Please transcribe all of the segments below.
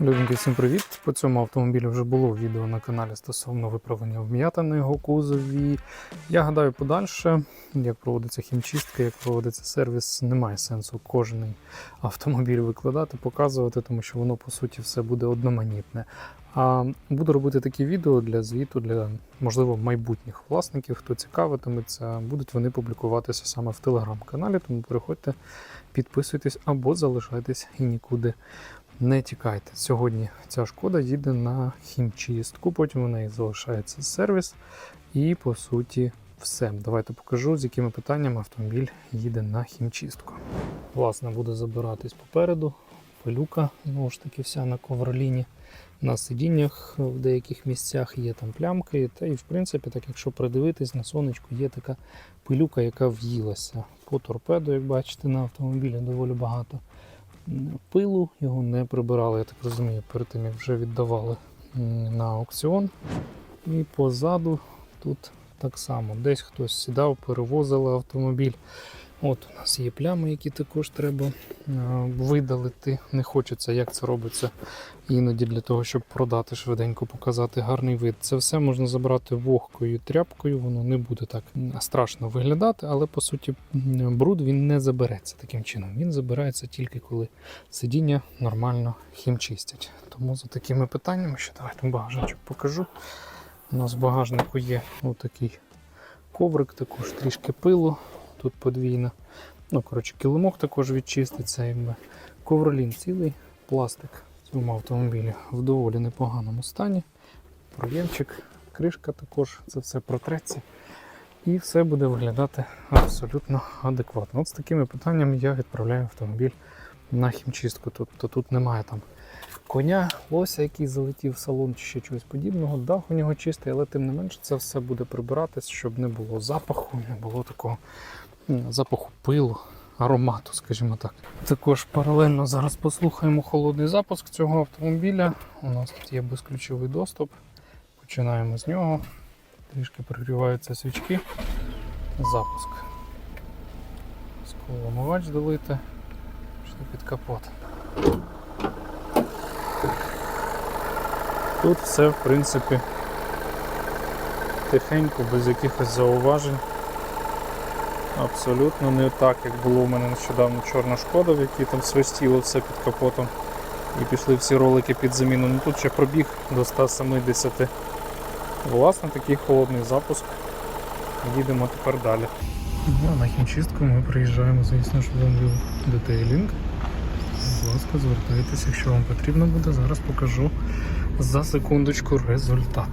Люденьки, всім привіт! По цьому автомобілю вже було відео на каналі стосовно виправлення вм'ятин на його кузові. Я гадаю, подальше, як проводиться хімчистка, як проводиться сервіс, немає сенсу кожен автомобіль викладати, показувати, тому що воно по суті все буде одноманітне. А буду робити такі відео для звіту, для можливо майбутніх власників, хто цікавитиметься, будуть вони публікуватися саме в телеграм-каналі, тому переходьте, підписуйтесь або залишайтесь і нікуди не тікайте. Сьогодні ця шкода їде на хімчистку, потім у неї залишається сервіс. І по суті все. Давайте покажу, з якими питаннями автомобіль їде на хімчистку. Власне, буде забиратись попереду. Пилюка, знову ж таки, вся на ковроліні. На сидіннях в деяких місцях є там плямки. Та і в принципі, так якщо придивитись на сонечку, є така пилюка, яка в'їлася. По торпеду, як бачите, на автомобілі доволі багато пилу, його не прибирали, я так розумію, перед тим як вже віддавали на аукціон. І позаду тут так само. Десь хтось сідав, перевозили автомобіль. От у нас є плями, які також треба е, видалити. Не хочеться, як це робиться іноді для того, щоб продати швиденько, показати гарний вид. Це все можна забрати вогкою тряпкою, воно не буде так страшно виглядати, але по суті бруд він не забереться таким чином. Він забирається тільки коли сидіння нормально хімчистять. Тому за такими питаннями, що давайте багажничок покажу. У нас в багажнику є отакий коврик, також трішки пилу, тут подвійна. Ну, коротше, килимок також відчиститься. Якби. Ковролін цілий, пластик в цьому автомобілі в доволі непоганому стані. Проємчик, кришка також, це все протреться. І все буде виглядати абсолютно адекватно. От з такими питаннями я відправляю автомобіль на хімчистку. Тобто тут немає там коня, лося, який залетів в салон чи ще чогось подібного. Дах у нього чистий, але тим не менше це все буде прибиратись, щоб не було запаху, не було такого запаху пилу, аромату, скажімо так. Також паралельно зараз послухаємо холодний запуск цього автомобіля. У нас тут є безключовий доступ. Починаємо з нього. Трішки прогріваються свічки. Запуск. Сковомивач долити. Пішли під капот. Тут все, в принципі, тихенько, без якихось зауважень. Абсолютно не так, як було у мене нещодавно чорна шкода, в якій там свистіло все під капотом. І пішли всі ролики під заміну. Ну тут ще пробіг до 170. Власне, такий холодний запуск. Їдемо тепер далі. Ну, на хімчистку ми приїжджаємо, звісно ж, в Лонлів детейлінг. Будь ласка, звертайтеся, якщо вам потрібно буде. Зараз покажу за секундочку результат.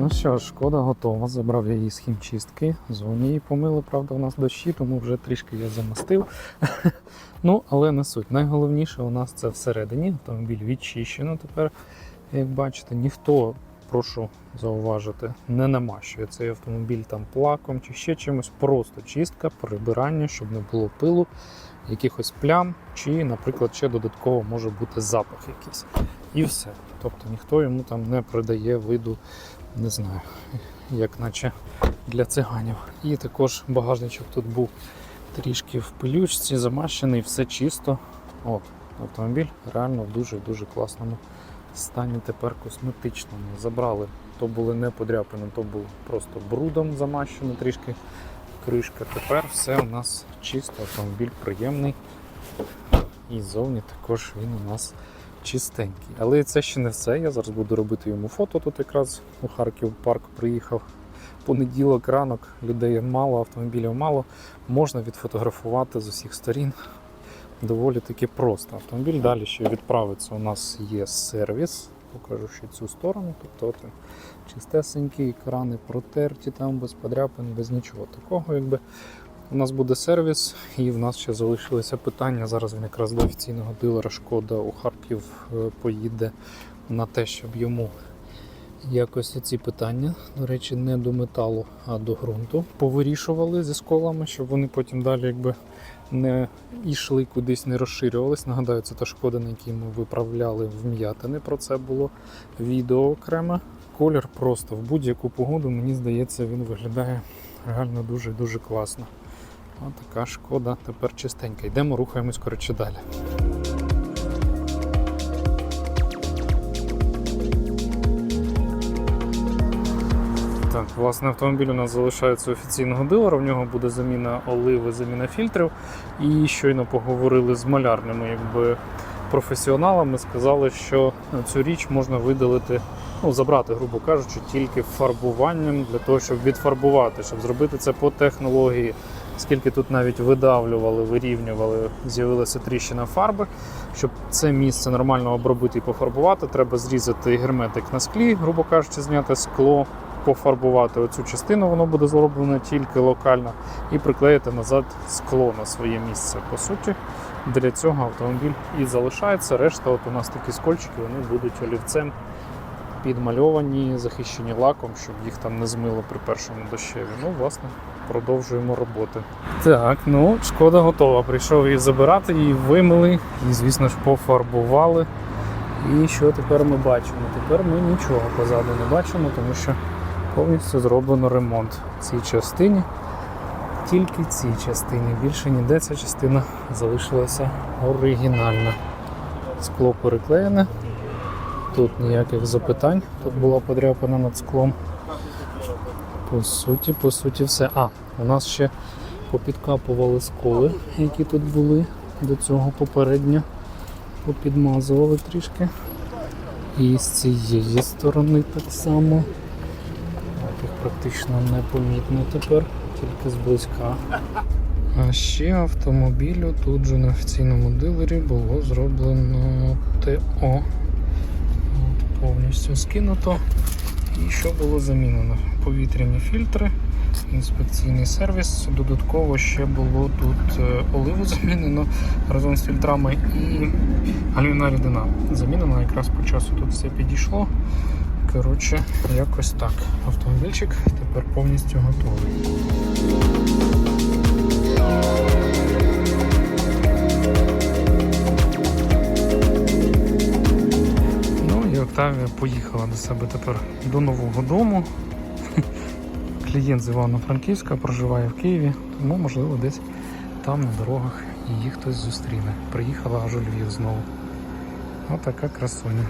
Ну що ж, шкода готова. Забрав я її з хімчистки. Зоні її помили, правда, у нас дощі, тому вже трішки я замастив. ну, але не суть. Найголовніше у нас це всередині. Автомобіль відчищено тепер. Як бачите, ніхто, прошу зауважити, не намащує цей автомобіль там плаком чи ще чимось. Просто чистка, прибирання, щоб не було пилу, якихось плям, чи, наприклад, ще додатково може бути запах якийсь. І все. Тобто ніхто йому там не придає виду, не знаю, як наче для циганів. І також багажничок тут був трішки в пилючці, замащений, все чисто. От, автомобіль реально в дуже-дуже класному стані тепер косметичному. Забрали. То були не подряпини, то був просто брудом замащено трішки кришка. Тепер все у нас чисто, автомобіль приємний. І ззовні також він у нас чистенький. Але це ще не все. Я зараз буду робити йому фото. Тут якраз у Харків парк приїхав. Понеділок, ранок, людей мало, автомобілів мало. Можна відфотографувати з усіх сторін. Доволі таки просто. Автомобіль далі ще відправиться. У нас є сервіс. Покажу ще цю сторону. Тобто от він чистесенький, екрани протерті, там без подряпин, без нічого такого. Якби. У нас буде сервіс, і в нас ще залишилися питання. Зараз він якраз до офіційного дилера шкода у Харків е, поїде на те, щоб йому якось ці питання, до речі, не до металу, а до ґрунту, повирішували зі сколами, щоб вони потім далі якби не йшли кудись, не розширювались. Нагадаю, це та шкода, на якій ми виправляли вм'ятини. Про це було відео окреме. Колір просто в будь-яку погоду, мені здається, він виглядає реально дуже-дуже класно. Ось така шкода, тепер чистенька. Йдемо, рухаємось коротше далі. Так, власне, автомобіль у нас залишається офіційного дилера, в нього буде заміна оливи, заміна фільтрів. І щойно поговорили з малярними якби, професіоналами, сказали, що цю річ можна видалити, ну, забрати, грубо кажучи, тільки фарбуванням для того, щоб відфарбувати, щоб зробити це по технології. Скільки тут навіть видавлювали, вирівнювали, з'явилася тріщина фарби. Щоб це місце нормально обробити і пофарбувати, треба зрізати герметик на склі, грубо кажучи, зняти скло, пофарбувати оцю частину, воно буде зроблено тільки локально, і приклеїти назад скло на своє місце. По суті, для цього автомобіль і залишається. Решта, от у нас такі скольчики, вони будуть олівцем підмальовані, захищені лаком, щоб їх там не змило при першому дощеві. Ну, власне, продовжуємо роботи. Так, ну шкода готова. Прийшов її забирати, її вимили і, звісно ж, пофарбували. І що тепер ми бачимо? Тепер ми нічого позаду не бачимо, тому що повністю зроблено ремонт цій частині. Тільки цій частині. Більше ніде ця частина залишилася оригінальна. Скло переклеєне. Тут ніяких запитань. Тут була подряпана над склом. По суті, по суті, все. А, у нас ще попідкапували сколи, які тут були до цього попередньо. Попідмазували трішки. І з цієї сторони так само. Їх практично непомітно тепер, тільки зблизька. А ще автомобілю тут же на офіційному дилері було зроблено ТО. Повністю скинуто. І що було замінено? Повітряні фільтри, інспекційний сервіс. Додатково ще було тут е, оливу замінено разом з фільтрами і алюміна рідина. Замінена якраз по часу тут все підійшло. Коротше, якось так. Автомобільчик тепер повністю готовий. Октавія поїхала до себе тепер до нового дому. Клієнт з Івано-Франківська проживає в Києві, тому можливо десь там на дорогах її хтось зустріне. Приїхала аж у Львів знову. Отака красуня.